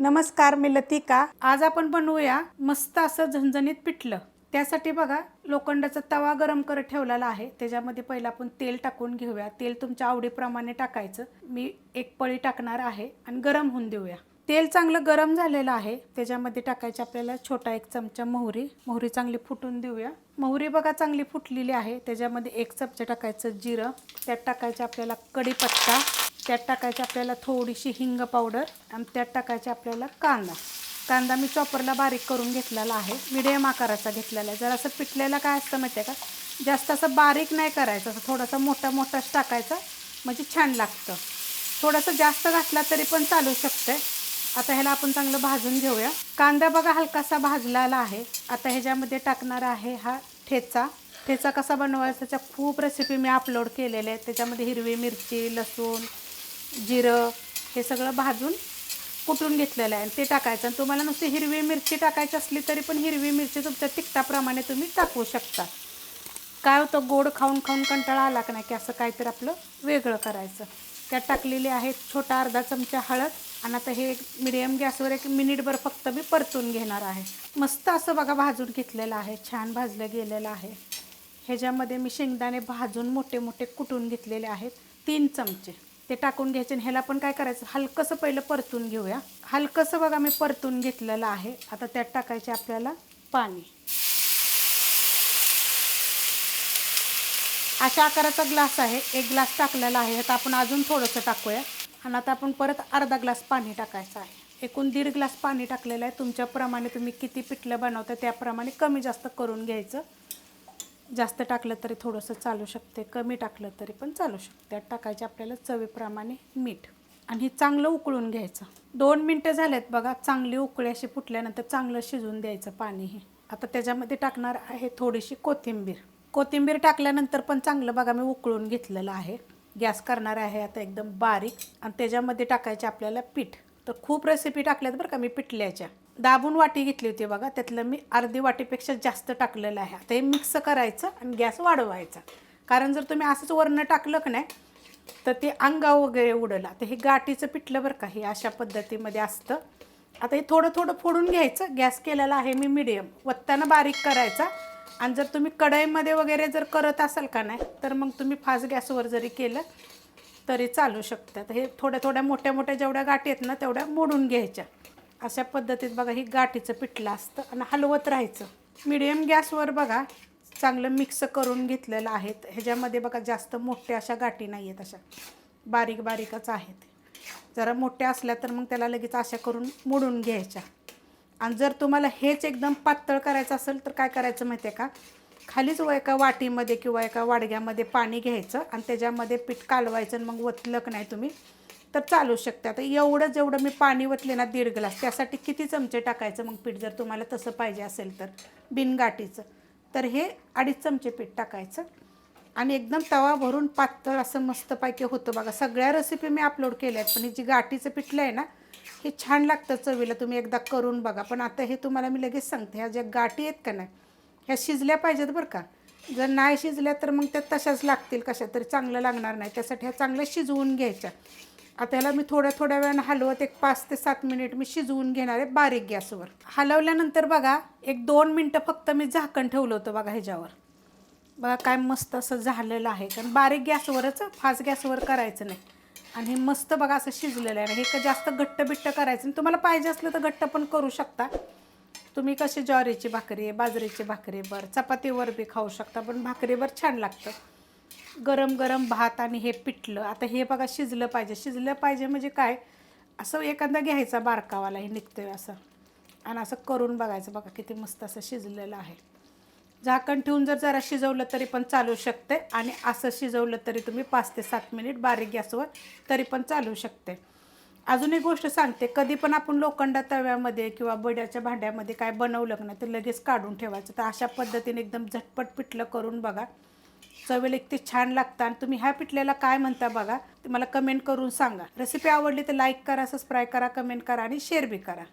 नमस्कार मी लतिका. आज आपण बनवूया मस्त असं झणझणीत पिठलं. त्यासाठी बघा लोखंडाचा तवा गरम करत ठेवलेला आहे. त्याच्यामध्ये पहिलं आपण तेल टाकून घेऊया. तेल तुमच्या आवडीप्रमाणे टाकायचं. मी एक पळी टाकणार आहे आणि गरम होऊन देऊया. तेल चांगलं गरम झालेलं आहे. त्याच्यामध्ये टाकायची आपल्याला छोटा एक चमचा मोहरी. मोहरी चांगली फुटून देऊया. मोहरी बघा चांगली फुटलेली आहे. त्याच्यामध्ये एक चमचा टाकायचं जिरं. त्यात टाकायचं आपल्याला कढीपत्ता. त्यात टाकायची आपल्याला थोडीशी हिंग पावडर आणि त्यात टाकायची आपल्याला कांदा. कांदा मी चॉपरला बारीक करून घेतलेला आहे. मिडियम आकाराचा घेतलेला आहे. जर असं पिठलेला काय असतं माहिती आहे का? जास्त असं बारीक नाही करायचं. असं थोडासा मोठा मोठाच टाकायचा. म्हणजे छान लागतं. थोडंसं जास्त घातला तरी पण चालू शकतं आता ह्याला आपण चांगलं भाजून घेऊया. कांदा बघा हलकासा भाजलेला आहे. आता ह्याच्यामध्ये टाकणार आहे हा ठेचा. ठेचा कसा बनवायचा? त्याच्या खूप रेसिपी मी अपलोड केलेल्या आहेत. त्याच्यामध्ये हिरवी मिरची लसूण जिरं हे सगळं भाजून कुटून घेतलेलं आहे. ते टाकायचं. आणि तुम्हाला नुसती हिरवी मिरची टाकायची असली तरी पण हिरवी मिरची तुमच्या तिखटाप्रमाणे तुम्ही टाकू शकता. काय होतं गोड खाऊन खाऊन कंटाळा आला का नाही की असं काहीतरी आपलं वेगळं करायचं. त्यात टाकलेली आहे छोटा अर्धा चमचा हळद आणि आता हे मिडियम गॅसवर एक मिनिटभर फक्त मी परतून घेणार आहे. मस्त असं बघा भाजून घेतलेलं आहे. छान भाजलं गेलेलं आहे. ह्याच्यामध्ये मी शेंगदाणे भाजून मोठे मोठे कुटून घेतलेले आहेत. तीन चमचे. ते टाकून घ्यायचे आणि ह्याला पण काय करायचं? हलकंसं पहिलं परतून घेऊया. हलकंसं बघा मी परतून घेतलेलं आहे. आता त्यात टाकायचे आपल्याला पाणी. अशा आकाराचा ग्लास आहे. एक ग्लास टाकलेला आहे. आता आपण अजून थोडंसं टाकूया. आणि आता आपण परत अर्धा ग्लास पाणी टाकायचं आहे. एकूण दीड ग्लास पाणी टाकलेलं आहे. तुमच्याप्रमाणे तुम्ही किती पिठलं बनवता त्याप्रमाणे कमी जास्त करून घ्यायचं. जास्त टाकलं तरी थोडंसं चालू शकते कमी टाकलं तरी पण चालू शकते. त्यात टाकायचे आपल्याला चवीप्रमाणे मीठ. आणि हे चांगलं उकळून घ्यायचं. दोन मिनटं झालेत बघा चांगली उकळी अशी फुटल्यानंतर चांगलं शिजून द्यायचं पाणी हे. आता त्याच्यामध्ये टाकणार आहे थोडीशी कोथिंबीर. कोथिंबीर टाकल्यानंतर पण चांगलं बघा मी उकळून घेतलेलं आहे. गॅस करणार आहे आता एकदम बारीक. आणि त्याच्यामध्ये टाकायचे आपल्याला पीठ. तर खूप रेसिपी टाकल्यात बरं का मी पिठल्याच्या. दाबून वाटी घेतली होती बघा त्यातलं मी अर्धी वाटीपेक्षा जास्त टाकलेलं आहे. आता हे मिक्स करायचं आणि गॅस वाढवायचा. कारण जर तुम्ही असंच वरनं टाकलं का नाही तर ते अंगा वगैरे उडलं. तर हे गाठीचं पिठलं बरं का हे अशा पद्धतीमध्ये असतं. आता हे थोडं थोडं फोडून घ्यायचं. गॅस केलेला आहे मी मिडियम वत्ताना बारीक करायचा. आणि जर तुम्ही कढईमध्ये वगैरे जर करत असाल का नाही तर मग तुम्ही फास्ट गॅसवर जरी केलं तरी चालू शकतात हे थोड्या थोड्या मोठ्या मोठ्या जेवढ्या गाठी आहेत ना तेवढ्या मोडून घ्यायच्या. अशा पद्धतीत बघा ही गाठीचं पिठलं असतं आणि हलवत राहायचं. मिडियम गॅसवर बघा चांगलं मिक्स करून घेतलेलं आहेत. ह्याच्यामध्ये बघा जास्त मोठ्या अशा गाठी नाही आहेत अशा बारीक बारीकच आहेत. जरा मोठ्या असल्या तर मग त्याला लगेच अशा करून मोडून घ्यायच्या. आणि जर तुम्हाला हेच एकदम पातळ करायचं असेल तर काय करायचं माहिती आहे का? खालीच व एका वाटीमध्ये किंवा एका वाडग्यामध्ये पाणी घ्यायचं आणि त्याच्यामध्ये पीठ कालवायचं आणि मग वतलं नाही तुम्ही तर चालू शकते. आता एवढं जेवढं मी पाणी वतले ना दीड ग्लास त्यासाठी किती चमचे टाकायचं मग पीठ? जर तुम्हाला तसं पाहिजे असेल तर. बिनगाठीचं तर हे अडीच चमचे पीठ टाकायचं. आणि एकदम तवा भरून पातळ असं मस्तपैकी होतं बघा. सगळ्या रेसिपी मी अपलोड केल्या आहेत पण ही जी गाठीचं पिठलं आहे ना हे छान लागतं चवीला. तुम्ही एकदा करून बघा. पण आता हे तुम्हाला मी लगेच सांगते. ह्या ज्या गाठी आहेत का नाही ह्या शिजल्या पाहिजेत बरं का. जर नाही शिजल्या तर मग त्या तशाच लागतील कशा तरी. चांगलं लागणार नाही. त्यासाठी ह्या चांगल्या शिजवून घ्यायच्या. आता याला मी थोड्या थोड्या वेळानं हलवत एक पाच ते सात मिनिट मी शिजवून घेणार आहे बारीक गॅसवर. हलवल्यानंतर बघा एक दोन मिनटं फक्त मी झाकण ठेवलं होतं बघा ह्याच्यावर. बघा काय मस्त असं झालेलं आहे. कारण बारीक गॅसवरच फास्ट गॅसवर करायचं नाही. आणि हे मस्त बघा असं शिजलेलं आहे. हे का जास्त घट्ट बिट्ट करायचं आणि तुम्हाला पाहिजे असलं तर घट्ट पण करू शकता. तुम्ही कशी ज्वारीची भाकरी बाजरीची भाकरी बरं. चपातीवर बी खाऊ शकता पण भाकरीवर छान लागतं. गरम गरम भात आणि हे पिठलं. आता हे बघा शिजलं पाहिजे. शिजलं पाहिजे म्हणजे काय? असं एखादा घ्यायचा बारकावाला हे निघतंय असं. आणि असं करून बघायचं. बघा किती मस्त असं शिजलेलं आहे. झाकण ठेवून जर जरा शिजवलं तरी पण चालू शकते. आणि असं शिजवलं तरी तुम्ही पाच ते सात मिनिट बारीक गॅसवर तरी पण चालू शकते. अजून एक गोष्ट सांगते. कधी पण आपण लोखंडा तव्यामध्ये किंवा बड्याच्या भांड्यामध्ये काय बनवलं ना ते लगेच काढून ठेवायचं. तर अशा पद्धतीने एकदम झटपट पिठलं करून बघा. चवेल इतकी छान लागतं. आणि तुम्ही ह्या पिठल्याला काय म्हणता बघा ते मला कमेंट करून सांगा. रेसिपी आवडली तर लाईक करा सबस्क्राईब करा कमेंट करा आणि शेअर बी करा.